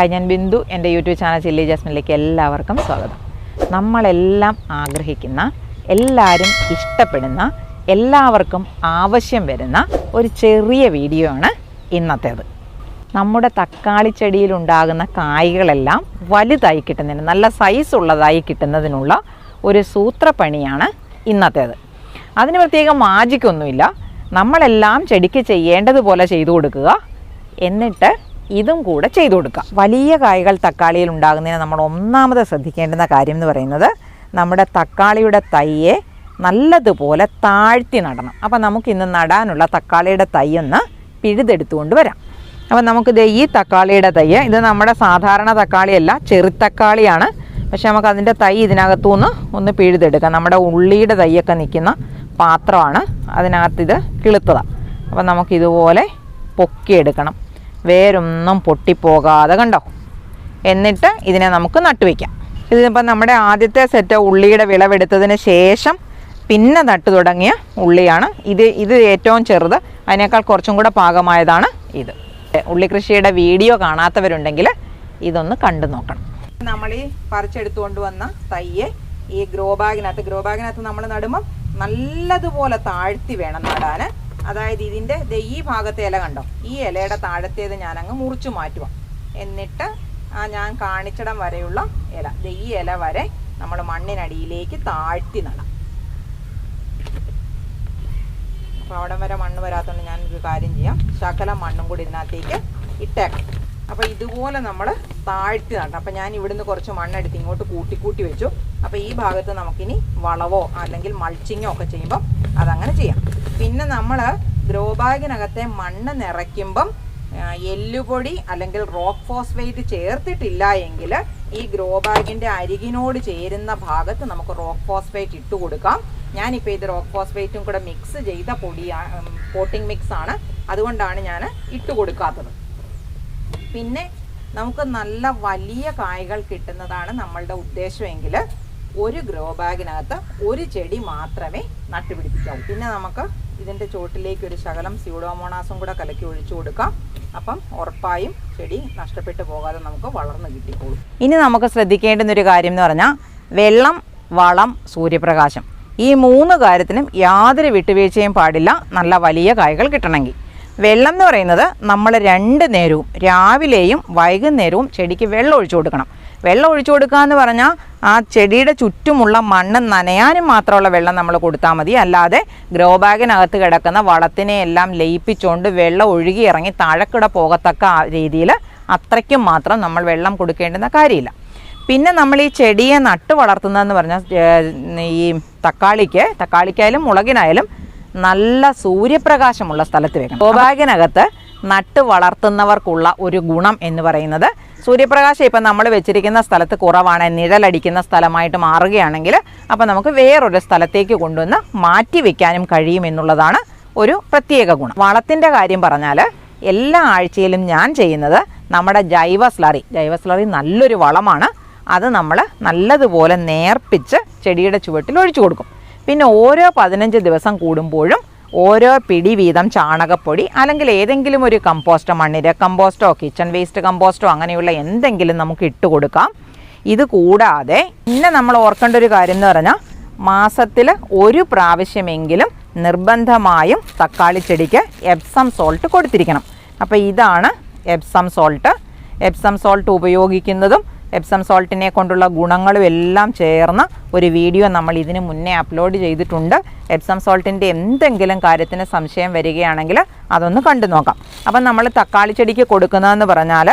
Hi ഞാൻ ബിന്ദു എന്റെ YouTube channel chilli ജാസ്മിനിലേക്ക് എല്ലാവർക്കും സ്വാഗതം. നമ്മളെല്ലാം ആഗ്രഹിക്കുന്ന എല്ലാവരും ഇഷ്ടപ്പെടുന്ന എല്ലാവർക്കും ആവശ്യം വരുന്ന ഒരു ചെറിയ വീഡിയോ ആണ് ഇന്നത്തേത്. നമ്മുടെ തക്കാളി ചെടിയിൽ ഉണ്ടാകുന്ന കായ്കളെല്ലാം വലുതായി കിട്ടുന്നതിന് നല്ല സൈസ് ഉള്ളതായി കിട്ടുന്നതിനുള്ള ഒരു സൂത്രപ്പണിയാണ് ഇന്നത്തേത്. അതിന് പ്രത്യേകം മാജിക്കൊന്നുമില്ല നമ്മളെല്ലാം ചെടിക്ക് ചെയ്യേണ്ടതുപോലെ ചെയ്തു കൊടുക്കുക. എന്നിട്ട് ഇതും കൂടെ ചെയ്തു കൊടുക്കുക വലിയ കായ്കൾ തക്കാളിയിൽ ഉണ്ടാകുന്നതിന് നമ്മൾ ഒന്നാമത് ശ്രദ്ധിക്കേണ്ടുന്ന കാര്യം എന്ന് പറയുന്നത് നമ്മുടെ തക്കാളിയുടെ തൈയെ നല്ലതുപോലെ താഴ്ത്തി നടണം. അപ്പം നമുക്ക് ഇന്ന് നടാനുള്ള തക്കാളിയുടെ തൈ ഒന്ന് പിഴുതെടുത്തുകൊണ്ട് വരാം. അപ്പം നമുക്കിത് ഈ തക്കാളിയുടെ തൈ ഇത് നമ്മുടെ സാധാരണ തക്കാളിയല്ല ചെറുത്തക്കാളിയാണ് പക്ഷെ നമുക്ക് അതിന്റെ തൈ ഇതിനകത്തുനിന്ന് ഒന്ന് പിഴുതെടുക്കാം. നമ്മുടെ ഉള്ളിയുടെ തൈയൊക്കെ നിൽക്കുന്ന പാത്രമാണ് അതിനകത്ത് ഇത് കിളുത്തതാണ്. അപ്പം നമുക്കിതുപോലെ പൊക്കിയെടുക്കണം. വേരൊന്നും പൊട്ടിപ്പോകാതെ കണ്ടോ? എന്നിട്ട് ഇതിനെ നമുക്ക് നട്ടുവെക്കാം. ഇതിപ്പോൾ നമ്മുടെ ആദ്യത്തെ സെറ്റ് ഉള്ളിയുടെ വിളവെടുത്തതിന് ശേഷം പിന്നെ നട്ടു തുടങ്ങിയ ഉള്ളിയാണ്. ഇത് ഇത് ഏറ്റവും ചെറുത്. അതിനേക്കാൾ കുറച്ചും കൂടെ പാകമായതാണ് ഇത്. ഉള്ളി കൃഷിയുടെ വീഡിയോ കാണാത്തവരുണ്ടെങ്കിൽ ഇതൊന്ന് കണ്ടു നോക്കണം. നമ്മൾ ഈ പറിച്ചെടുത്തുകൊണ്ട് വന്ന തയ്യെ ഈ ഗ്രോ ബാഗിനകത്ത് ഗ്രോ ബാഗിനകത്ത് നമ്മൾ നടുമ്പം നല്ലതുപോലെ താഴ്ത്തി വേണം നടാൻ. അതായത് ഇതിന്റെ ഈ ഭാഗത്തെ ഇല കണ്ടോ? ഈ ഇലയുടെ താഴത്തേത് ഞാൻ അങ്ങ് മുറിച്ചു മാറ്റുക എന്നിട്ട് ആ ഞാൻ കാണിച്ചിടം വരെയുള്ള ഇല. ഈ ഇല വരെ നമ്മൾ മണ്ണിനടിയിലേക്ക് താഴ്ത്തി നടാം. അപ്പോൾ അവിടെ വരെ മണ്ണ് വരാത്തതുകൊണ്ട് ഞാനൊരു കാര്യം ചെയ്യാം. ശകലം മണ്ണും കൂടി ഇതിനകത്തേക്ക് ഇട്ടേക്കാം. അപ്പോൾ ഇതുപോലെ നമ്മൾ താഴ്ത്തി നടണം. അപ്പോൾ ഞാൻ ഇവിടുന്ന് കുറച്ച് മണ്ണെടുത്ത് ഇങ്ങോട്ട് കൂട്ടി കൂട്ടി വെച്ചു. അപ്പോൾ ഈ ഭാഗത്ത് നമുക്കിനി വളവോ അല്ലെങ്കിൽ മൾച്ചിങ്ങോ ഒക്കെ ചെയ്യുമ്പോൾ അതങ്ങനെ ചെയ്യാം. പിന്നെ നമ്മൾ ഗ്രോ ബാഗിനകത്തെ മണ്ണ് നിറയ്ക്കുമ്പം എല്ലുപൊടി അല്ലെങ്കിൽ റോക്ക് ഫോസ്ഫേറ്റ് ചേർത്തിട്ടില്ല എങ്കിൽ ഈ ഗ്രോ ബാഗിന്റെ അരികിനോട് ചേരുന്ന ഭാഗത്ത് നമുക്ക് റോക്ക് ഫോസ്ഫേറ്റ് ഇട്ട് കൊടുക്കാം. ഞാനിപ്പോൾ ഇത് റോക്ക് ഫോസ്ഫേറ്റും കൂടെ മിക്സ് ചെയ്ത പൊടിയാണ് പോട്ടിംഗ് മിക്സ് ആണ്. അതുകൊണ്ടാണ് ഞാൻ ഇട്ട് കൊടുക്കാത്തത്. പിന്നെ നമുക്ക് നല്ല വലിയ കായ്കൾ കിട്ടുന്നതാണ് നമ്മളുടെ ഉദ്ദേശമെങ്കിൽ ഒരു ഗ്രോ ബാഗിനകത്ത് ഒരു ചെടി മാത്രമേ നട്ടുപിടിപ്പിക്കാവൂ. പിന്നെ നമുക്ക് ഇതിന്റെ ചുവട്ടിലേക്ക് ഒരു ശകലം സ്യൂഡോമോണാസും കൂടെ കലക്കി ഒഴിച്ചു കൊടുക്കാം. അപ്പം ഉറപ്പായും ചെടി നഷ്ടപ്പെട്ടു പോകാതെ നമുക്ക് വളർന്നു കിട്ടിക്കോളും. ഇനി നമുക്ക് ശ്രദ്ധിക്കേണ്ടുന്ന ഒരു കാര്യം എന്ന് പറഞ്ഞാൽ വെള്ളം വളം സൂര്യപ്രകാശം. ഈ മൂന്ന് കാര്യത്തിനും യാതൊരു വിട്ടുവീഴ്ചയും പാടില്ല. നല്ല വലിയ കായ്കൾ കിട്ടണമെങ്കിൽ. വെള്ളം എന്ന് പറയുന്നത് നമ്മൾ രണ്ട് നേരവും രാവിലെയും വൈകുന്നേരവും ചെടിക്ക് വെള്ളം ഒഴിച്ചു കൊടുക്കണം. വെള്ളം ഒഴിച്ചു കൊടുക്കുക എന്ന് പറഞ്ഞാൽ ആ ചെടിയുടെ ചുറ്റുമുള്ള മണ്ണ് നനയാനും മാത്രമുള്ള വെള്ളം നമ്മൾ കൊടുത്താൽ മതി. അല്ലാതെ ഗ്രോ ബാഗിനകത്ത് കിടക്കുന്ന വളത്തിനെ എല്ലാം ലയിപ്പിച്ചുകൊണ്ട് വെള്ളം ഒഴുകി ഇറങ്ങി താഴെക്കിട പോകത്തക്ക രീതിയിൽ അത്രയ്ക്കും മാത്രം നമ്മൾ വെള്ളം കൊടുക്കേണ്ടുന്ന കാര്യമില്ല. പിന്നെ നമ്മൾ ഈ ചെടിയെ നട്ട് വളർത്തുന്നതെന്ന് പറഞ്ഞാൽ ഈ തക്കാളിക്ക് തക്കാളിക്കായാലും മുളകിനായാലും നല്ല സൂര്യപ്രകാശമുള്ള സ്ഥലത്ത് വെക്കണം. ഗോബാഗിനകത്ത് നട്ട് വളർത്തുന്നവർക്കുള്ള ഒരു ഗുണം എന്ന് പറയുന്നത് സൂര്യപ്രകാശം ഇപ്പം നമ്മൾ വെച്ചിരിക്കുന്ന സ്ഥലത്ത് കുറവാണ് നിഴലടിക്കുന്ന സ്ഥലമായിട്ട് മാറുകയാണെങ്കിൽ അപ്പം നമുക്ക് വേറൊരു സ്ഥലത്തേക്ക് കൊണ്ടുവന്ന് മാറ്റി വെക്കാനും കഴിയും എന്നുള്ളതാണ് ഒരു പ്രത്യേക ഗുണം. വളത്തിന്റെ കാര്യം പറഞ്ഞാൽ എല്ലാ ആഴ്ചയിലും ഞാൻ ചെയ്യുന്നത് നമ്മുടെ ജൈവ സ്ലറി ജൈവ സ്ലറി നല്ലൊരു വളമാണ്. അത് നമ്മൾ നല്ലതുപോലെ നേർപ്പിച്ച് ചെടിയുടെ ചുവട്ടിൽ ഒഴിച്ചു കൊടുക്കും. പിന്നെ ഓരോ പതിനഞ്ച് ദിവസം കൂടുമ്പോഴും ഓരോ പിടി വീതം ചാണകപ്പൊടി അല്ലെങ്കിൽ ഏതെങ്കിലും ഒരു കമ്പോസ്റ്റോ മണ്ണിര കമ്പോസ്റ്റോ കിച്ചൺ വേസ്റ്റ് കമ്പോസ്റ്റോ അങ്ങനെയുള്ള എന്തെങ്കിലും നമുക്ക് ഇട്ട് കൊടുക്കാം. ഇത് കൂടാതെ പിന്നെ നമ്മൾ ഓർക്കേണ്ട ഒരു കാര്യം എന്ന് പറഞ്ഞാൽ മാസത്തിൽ ഒരു പ്രാവശ്യമെങ്കിലും നിർബന്ധമായും തക്കാളി ചെടിക്ക് എപ്സം സോൾട്ട് കൊടുത്തിരിക്കണം. അപ്പോൾ ഇതാണ് എപ്സം സോൾട്ട് എപ്സം സോൾട്ട് ഉപയോഗിക്കുന്നതും എപ്സം സോൾട്ടിനെ കൊണ്ടുള്ള ഗുണങ്ങളും എല്ലാം ചേർന്ന ഒരു വീഡിയോ നമ്മൾ ഇതിന് മുന്നേ അപ്ലോഡ് ചെയ്തിട്ടുണ്ട്. എപ്സം സോൾട്ടിന്റെ എന്തെങ്കിലും കാര്യത്തിന് സംശയം വരികയാണെങ്കിൽ അതൊന്ന് കണ്ടു നോക്കാം. അപ്പം നമ്മൾ തക്കാളി ചെടിക്ക് കൊടുക്കുന്നതെന്ന് പറഞ്ഞാൽ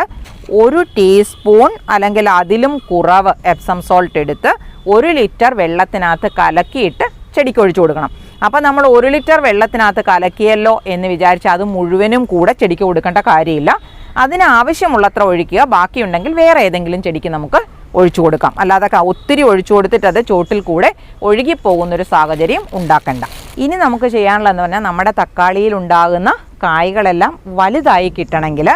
ഒരു ടീസ്പൂൺ അല്ലെങ്കിൽ അതിലും കുറവ് എപ്സം സോൾട്ട് എടുത്ത് ഒരു ലിറ്റർ വെള്ളത്തിനകത്ത് കലക്കിയിട്ട് ചെടിക്ക് ഒഴിച്ചു കൊടുക്കണം. അപ്പോൾ നമ്മൾ ഒരു ലിറ്റർ വെള്ളത്തിനകത്ത് കലക്കിയല്ലോ എന്ന് വിചാരിച്ച് അത് മുഴുവനും കൂടെ ചെടിക്ക് കൊടുക്കേണ്ട കാര്യമില്ല. അതിന് ആവശ്യമുള്ളത്ര ഒഴിക്കുക. ബാക്കിയുണ്ടെങ്കിൽ വേറെ ഏതെങ്കിലും ചെടിക്ക് നമുക്ക് ഒഴിച്ചു കൊടുക്കാം. അല്ലാതെ ഒത്തിരി ഒഴിച്ചു കൊടുത്തിട്ട് അത് ചോട്ടിൽ കൂടെ ഒഴുകിപ്പോകുന്നൊരു സാഹചര്യം ഉണ്ടാക്കണ്ട. ഇനി നമുക്ക് ചെയ്യാനുള്ളതെന്ന് പറഞ്ഞാൽ നമ്മുടെ തക്കാളിയിൽ ഉണ്ടാകുന്ന കായ്കളെല്ലാം വലുതായി കിട്ടണമെങ്കിൽ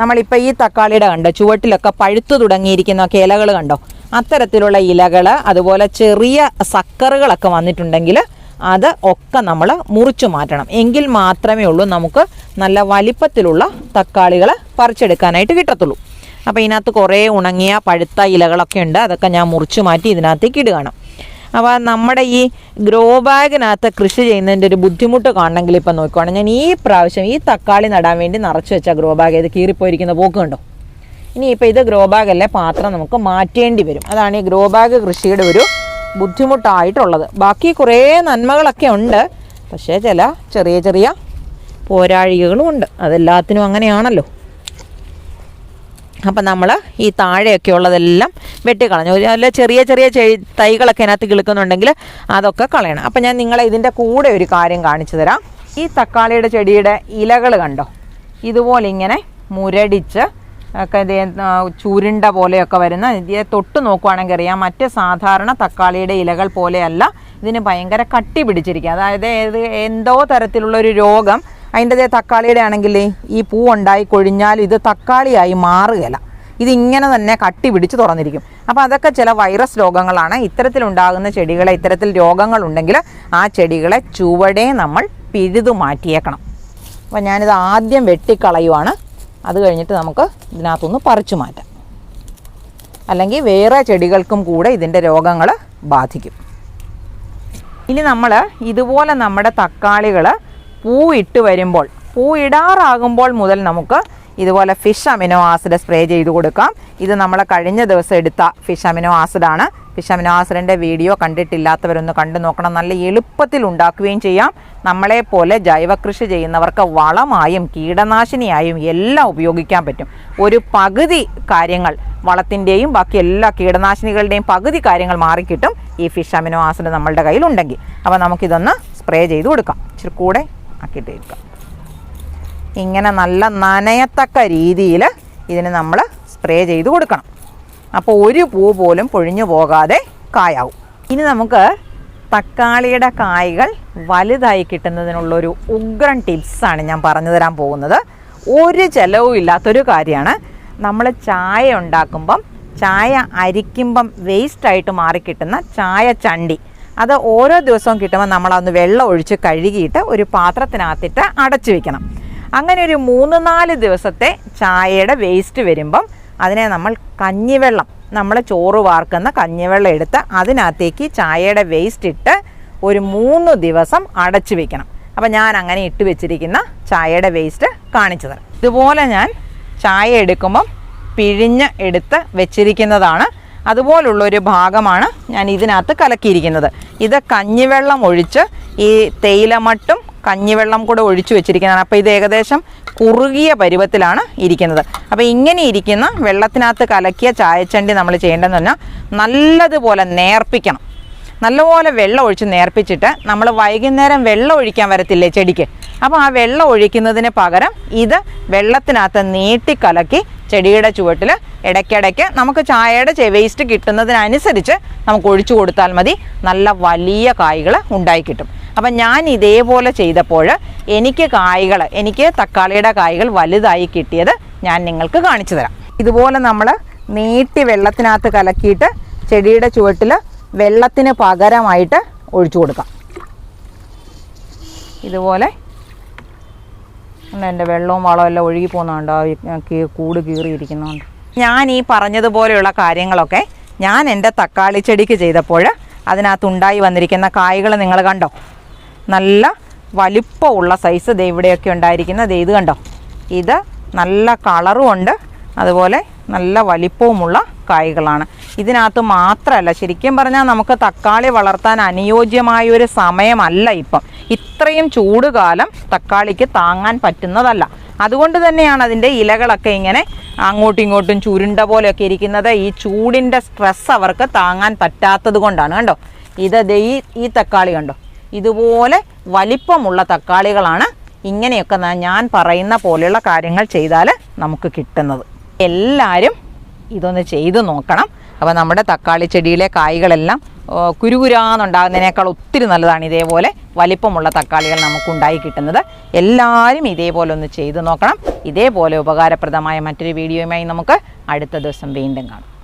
നമ്മളിപ്പോൾ ഈ തക്കാളിയുടെ കണ്ടോ ചുവട്ടിലൊക്കെ പഴുത്തു തുടങ്ങിയിരിക്കുന്ന ഇലകൾ കണ്ടോ? അത്തരത്തിലുള്ള ഇലകൾ അതുപോലെ ചെറിയ സക്കറുകളൊക്കെ വന്നിട്ടുണ്ടെങ്കിൽ അത് ഒക്കെ നമ്മൾ മുറിച്ചു മാറ്റണം. എങ്കിൽ മാത്രമേ ഉള്ളൂ നമുക്ക് നല്ല വലിപ്പത്തിലുള്ള തക്കാളികൾ പറിച്ചെടുക്കാനായിട്ട് കിട്ടത്തുള്ളൂ. അപ്പോൾ ഇതിനകത്ത് കുറേ ഉണങ്ങിയ പഴുത്ത ഇലകളൊക്കെ ഉണ്ട്. അതൊക്കെ ഞാൻ മുറിച്ചു മാറ്റി ഇതിനകത്തേക്ക് ഇടുകയാണ്. അപ്പോൾ നമ്മുടെ ഈ ഗ്രോ ബാഗിനകത്ത് കൃഷി ചെയ്യുന്നതിന്റെ ഒരു ബുദ്ധിമുട്ട് കാണണമെങ്കിൽ ഇപ്പം നോക്കുവാണ്. ഞാൻ ഈ പ്രാവശ്യം ഈ തക്കാളി നടാൻ വേണ്ടി നിറച്ച് വെച്ച ഗ്രോ ബാഗ് ഇത് കീറിപ്പോയിരിക്കുന്ന പോക്കുണ്ടോ ഇനിയിപ്പോൾ ഇത് ഗ്രോ ബാഗല്ലേ പാത്രം നമുക്ക് മാറ്റേണ്ടി വരും. അതാണ് ഈ ഗ്രോ ബാഗ് കൃഷിയുടെ ഒരു ബുദ്ധിമുട്ടായിട്ടുള്ളത്. ബാക്കി കുറേ നന്മകളൊക്കെ ഉണ്ട്. പക്ഷേ ചില ചെറിയ ചെറിയ പോരാഴികകളും ഉണ്ട് അതെല്ലാത്തിനും അങ്ങനെയാണല്ലോ. അപ്പം നമ്മൾ ഈ താഴെയൊക്കെ ഉള്ളതെല്ലാം വെട്ടിക്കളഞ്ഞു. അല്ല ചെറിയ ചെറിയ തൈകളൊക്കെ അതിനകത്ത് കിളുക്കുന്നുണ്ടെങ്കിൽ അതൊക്കെ കളയണം. അപ്പം ഞാൻ നിങ്ങളെ ഇതിന്റെ കൂടെ ഒരു കാര്യം കാണിച്ചു തരാം. ഈ തക്കാളിയുടെ ചെടിയുടെ ഇലകൾ കണ്ടോ? ഇതുപോലെ ഇങ്ങനെ മുരടിച്ച് ഒക്കെ ചൂരുണ്ട പോലെയൊക്കെ വരുന്ന ഇതിനെ തൊട്ട് നോക്കുവാണെങ്കിൽ അറിയാം. മറ്റ് സാധാരണ തക്കാളിയുടെ ഇലകൾ പോലെയല്ല. ഇതിന് ഭയങ്കര കട്ടി പിടിച്ചിരിക്കുക. അതായത് ഏത് എന്തോ തരത്തിലുള്ള ഒരു രോഗം. അതിന്റെ തക്കാളിയുടെ ആണെങ്കിൽ ഈ പൂ ഉണ്ടായി കൊഴിഞ്ഞാൽ ഇത് തക്കാളിയായി മാറുകയില്ല. ഇതിങ്ങനെ തന്നെ കട്ടി പിടിച്ച് തുറന്നിരിക്കും. അപ്പോൾ അതൊക്കെ ചില വൈറസ് രോഗങ്ങളാണ്. ഇത്തരത്തിലുണ്ടാകുന്ന ചെടികളെ ഇത്തരത്തിൽ രോഗങ്ങളുണ്ടെങ്കിൽ ആ ചെടികളെ ചുവടെ നമ്മൾ പിഴുതു മാറ്റിയേക്കണം. അപ്പോൾ ഞാനിത് ആദ്യം വെട്ടിക്കളയുവാണ്. അത് കഴിഞ്ഞിട്ട് നമുക്ക് ഇതിനകത്തുനിന്ന് പറിച്ചു മാറ്റാം. അല്ലെങ്കിൽ വേറെ ചെടികൾക്കും കൂടെ ഇതിന്റെ രോഗങ്ങൾ ബാധിക്കും. ഇനി നമ്മൾ ഇതുപോലെ നമ്മുടെ തക്കാളികൾ പൂ ഇട്ട് വരുമ്പോൾ പൂ ഇടാറാകുമ്പോൾ മുതൽ നമുക്ക് ഇതുപോലെ ഫിഷ് അമിനോ ആസിഡ് സ്പ്രേ ചെയ്ത് കൊടുക്കാം. ഇത് നമ്മൾ കഴിഞ്ഞ ദിവസം എടുത്ത ഫിഷ് അമിനോ ആസിഡാണ് ഫിഷ് അമിനോ ആസിഡിന്റെ വീഡിയോ കണ്ടിട്ടില്ലാത്തവരൊന്ന് കണ്ടു നോക്കണം. നല്ല എളുപ്പത്തിൽ ഉണ്ടാക്കുകയും ചെയ്യാം. നമ്മളെപ്പോലെ ജൈവകൃഷി ചെയ്യുന്നവർക്ക് വളമായും കീടനാശിനിയായും എല്ലാം ഉപയോഗിക്കാൻ പറ്റും. ഒരു പകുതി കാര്യങ്ങൾ വളത്തിന്റെയും ബാക്കി എല്ലാ കീടനാശിനികളുടെയും പകുതി കാര്യങ്ങൾ മാറിക്കിട്ടും ഈ ഫിഷ് അമിനോ ആസിഡ് നമ്മളുടെ കയ്യിലുണ്ടെങ്കിൽ. അപ്പോൾ നമുക്കിതൊന്ന് സ്പ്രേ ചെയ്ത് കൊടുക്കാം. ഇച്ചിരി കൂടെ ആക്കിയിട്ട് എടുക്കാം. ഇങ്ങനെ നല്ല നനയത്തക്ക രീതിയിൽ ഇതിന് നമ്മൾ സ്പ്രേ ചെയ്ത് കൊടുക്കണം. അപ്പോൾ ഒരു പൂ പോലും പൊഴിഞ്ഞു പോകാതെ കായാവും. ഇനി നമുക്ക് തക്കാളിയുടെ കായ്കൾ വലുതായി കിട്ടുന്നതിനുള്ളൊരു ഉഗ്രൻ ടിപ്സാണ് ഞാൻ പറഞ്ഞു തരാൻ പോകുന്നത്. ഒരു ചിലവും ഇല്ലാത്തൊരു കാര്യമാണ്. നമ്മൾ ചായ ഉണ്ടാക്കുമ്പം ചായ അരിക്കുമ്പം വേസ്റ്റായിട്ട് മാറിക്കിട്ടുന്ന ചായ ചണ്ടി. അത് ഓരോ ദിവസവും കിട്ടുമ്പോൾ നമ്മളതൊന്ന് വെള്ളം ഒഴിച്ച് കഴുകിയിട്ട് ഒരു പാത്രത്തിനകത്തിട്ട് അടച്ചു വെക്കണം. അങ്ങനെ ഒരു മൂന്ന് നാല് ദിവസത്തെ ചായയുടെ വേസ്റ്റ് വരുമ്പം അതിനെ നമ്മൾ കഞ്ഞിവെള്ളം നമ്മൾ ചോറ് വാർക്കുന്ന കഞ്ഞിവെള്ളം എടുത്ത് അതിനകത്തേക്ക് ചായയുടെ വേസ്റ്റ് ഇട്ട് ഒരു മൂന്ന് ദിവസം അടച്ചു വെക്കണം. അപ്പം ഞാൻ അങ്ങനെ ഇട്ട് വെച്ചിരിക്കുന്ന ചായയുടെ വേസ്റ്റ് കാണിച്ചു തരാം. ഇതുപോലെ ഞാൻ ചായ എടുക്കുമ്പം പിഴിഞ്ഞ് എടുത്ത് വെച്ചിരിക്കുന്നതാണ് അതുപോലുള്ള ഒരു ഭാഗമാണ് ഞാൻ ഇതിനകത്ത് കലക്കിയിരിക്കുന്നത്. ഇത് കഞ്ഞിവെള്ളം ഒഴിച്ച് ഈ തേയിലമട്ടും കഞ്ഞിവെള്ളം കൂടെ ഒഴിച്ചു വെച്ചിരിക്കുന്നതാണ്. അപ്പോൾ ഇത് ഏകദേശം കുറുകിയ പരുവത്തിലാണ് ഇരിക്കുന്നത്. അപ്പോൾ ഇങ്ങനെ ഇരിക്കുന്ന വെള്ളത്തിനകത്ത് കലക്കിയ ചായച്ചണ്ടി നമ്മൾ ചെയ്യേണ്ടതെന്ന് പറഞ്ഞാൽ നല്ലതുപോലെ നേർപ്പിക്കണം. നല്ലപോലെ വെള്ളം ഒഴിച്ച് നേർപ്പിച്ചിട്ട് നമ്മൾ വൈകുന്നേരം വെള്ളം ഒഴിക്കാൻ വരത്തില്ലേ ചെടിക്ക്? അപ്പോൾ ആ വെള്ളം ഒഴിക്കുന്നതിന് പകരം ഇത് വെള്ളത്തിനകത്ത് നീട്ടി കലക്കി ചെടിയുടെ ചുവട്ടിൽ ഇടയ്ക്കിടയ്ക്ക് നമുക്ക് ചായയുടെ വേസ്റ്റ് കിട്ടുന്നതിനനുസരിച്ച് നമുക്ക് ഒഴിച്ചു കൊടുത്താൽ മതി. നല്ല വലിയ കായ്കൾ ഉണ്ടായി കിട്ടും. അപ്പം ഞാൻ ഇതേപോലെ ചെയ്തപ്പോൾ എനിക്ക് കായ്കൾ എനിക്ക് തക്കാളിയുടെ കായ്കൾ വലുതായി കിട്ടിയത് ഞാൻ നിങ്ങൾക്ക് കാണിച്ചു തരാം. ഇതുപോലെ നമ്മൾ നീട്ടി വെള്ളത്തിനകത്ത് കലക്കിയിട്ട് ചെടിയുടെ ചുവട്ടിൽ വെള്ളത്തിന് പകരമായിട്ട് ഒഴിച്ചു കൊടുക്കാം. ഇതുപോലെ എന്റെ വെള്ളവും വളവും എല്ലാം ഒഴുകി പോകുന്നുണ്ട്. കൂട് കീറിയിരിക്കുന്നുണ്ട്. ഞാൻ ഈ പറഞ്ഞതുപോലെയുള്ള കാര്യങ്ങളൊക്കെ ഞാൻ എന്റെ തക്കാളി ചെടിക്ക് ചെയ്തപ്പോൾ അതിനകത്തുണ്ടായി വന്നിരിക്കുന്ന കായ്കൾ നിങ്ങൾ കണ്ടോ? നല്ല വലിപ്പമുള്ള സൈസ് ദേ ഇവിടെയൊക്കെ ഉണ്ടായിരിക്കുന്ന ദേ ഇത് കണ്ടോ? ഇത് നല്ല കളറും ഉണ്ട്. അതുപോലെ നല്ല വലിപ്പവുമുള്ള കായ്കളാണ്. ഇതിനകത്ത് മാത്രമല്ല ശരിക്കും പറഞ്ഞാൽ നമുക്ക് തക്കാളി വളർത്താൻ അനുയോജ്യമായ ഒരു സമയമല്ല ഇപ്പം. ഇത്രയും ചൂട് കാലം തക്കാളിക്ക് താങ്ങാൻ പറ്റുന്നതല്ല. അതുകൊണ്ട് തന്നെയാണ് അതിന്റെ ഇലകളൊക്കെ ഇങ്ങനെ അങ്ങോട്ടും ഇങ്ങോട്ടും ചുരുണ്ട പോലെയൊക്കെ ഇരിക്കുന്നത്. ഈ ചൂടിന്റെ സ്ട്രെസ് അവർക്ക് താങ്ങാൻ പറ്റാത്തത് കൊണ്ടാണ് കണ്ടോ? ഇത് ഈ ഈ തക്കാളി കണ്ടോ? ഇതുപോലെ വലിപ്പമുള്ള തക്കാളികളാണ് ഇങ്ങനെയൊക്കെ ഞാൻ പറയുന്ന പോലെയുള്ള കാര്യങ്ങൾ ചെയ്താൽ നമുക്ക് കിട്ടുന്നത്. എല്ലാവരും ഇതൊന്ന് ചെയ്ത് നോക്കണം. അപ്പോൾ നമ്മുടെ തക്കാളി ചെടിയിലെ കായ്കളെല്ലാം കുരുകുരാന്നുണ്ടാകുന്നതിനേക്കാൾ ഒത്തിരി നല്ലതാണ് ഇതേപോലെ വലിപ്പമുള്ള തക്കാളികൾ നമുക്കുണ്ടായി കിട്ടുന്നത്. എല്ലാവരും ഇതേപോലെ ഒന്ന് ചെയ്തു നോക്കണം. ഇതേപോലെ ഉപകാരപ്രദമായ മറ്റൊരു വീഡിയോയുമായി നമുക്ക് അടുത്ത ദിവസം വീണ്ടും കാണാം.